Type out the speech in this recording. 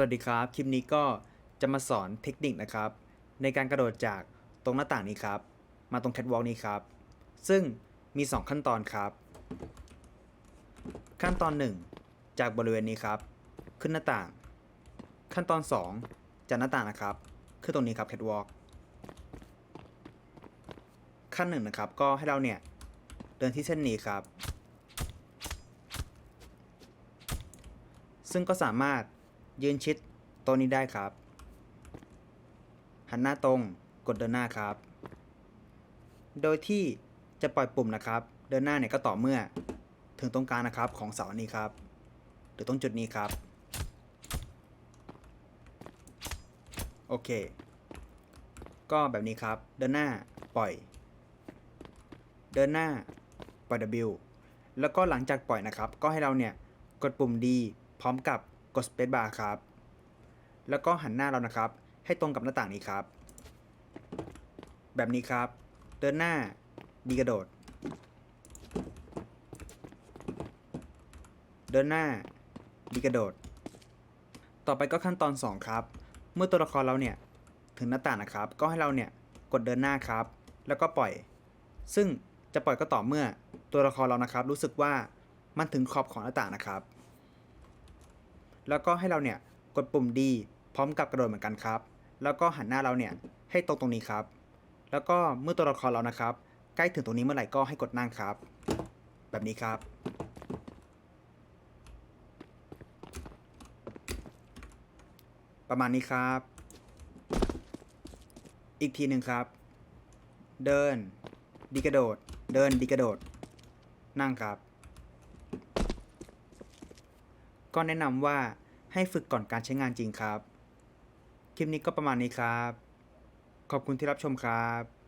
วัสดีครับ คลิปนี้ก็จะมาสอนเทคนิคนะครับ ในการกระโดดจากตรงหน้าต่างนี้ครับ มาตรงแคทวอล์กนี้ครับ ซึ่งมี 2 ขั้นตอนครับ ขั้นตอน 1 จากบริเวณนี้ครับ ขึ้นหน้าต่าง ขั้นตอน 2 จากหน้าต่างนะครับขึ้นตรงนี้ครับแคทวอล์กขั้นหนึ่งนะครับ ก็ให้เราเนี่ยเดินที่เส้นนี้ครับ ซึ่งก็สามารถ ยืนชิดตัวนี้ได้ครับ หันหน้าตรงกดเดินหน้าครับ โดยที่จะปล่อยปุ่มนะครับ เดินหน้าเนี่ยก็ต่อเมื่อถึงตรงกลางนะครับของเสานนี้ครับ หรือตรงจุดนี้ครับ โอเค ก็แบบนี้ครับ เดินหน้าปล่อย เดินหน้าปล่อย W แล้วก็หลังจากปล่อยนะครับ ก็ให้เราเนี่ยกดปุ่ม D พร้อมกับ กด Space Bar ครับ แล้วก็หันหน้าเรานะครับ ให้ตรงกับหน้าต่างนี้ครับ แบบนี้ครับ เดินหน้าดีกระโดด เดินหน้าดีกระโดด ต่อไปก็ขั้นตอน 2 ครับ เมื่อตัวละครเราเนี่ยถึงหน้าต่างนะครับ ก็ให้เราเนี่ยกดเดินหน้าครับ แล้วก็ปล่อย ซึ่งจะปล่อยก็ต่อเมื่อตัวละครเรานะครับ รู้สึกว่ามันถึงขอบของหน้าต่างนะครับ แล้วก็ให้เราเนี่ยกดปุ่ม D พร้อมกับกระโดดเหมือนกันครับ แล้วก็หันหน้าเราเนี่ยให้ตรงตรงนี้ครับ แล้วก็เมื่อตัวละครเรานะครับ ใกล้ถึงตรงนี้เมื่อไหร่ก็ให้กดนั่งครับ แบบนี้ครับ ประมาณนี้ครับ อีกทีหนึ่งครับ เดิน ดีกระโดด เดินดีกระโดด นั่งครับ ก็แนะนำว่าให้ฝึกก่อนการใช้งานจริงครับ คลิปนี้ก็ประมาณนี้ครับ ขอบคุณที่รับชมครับ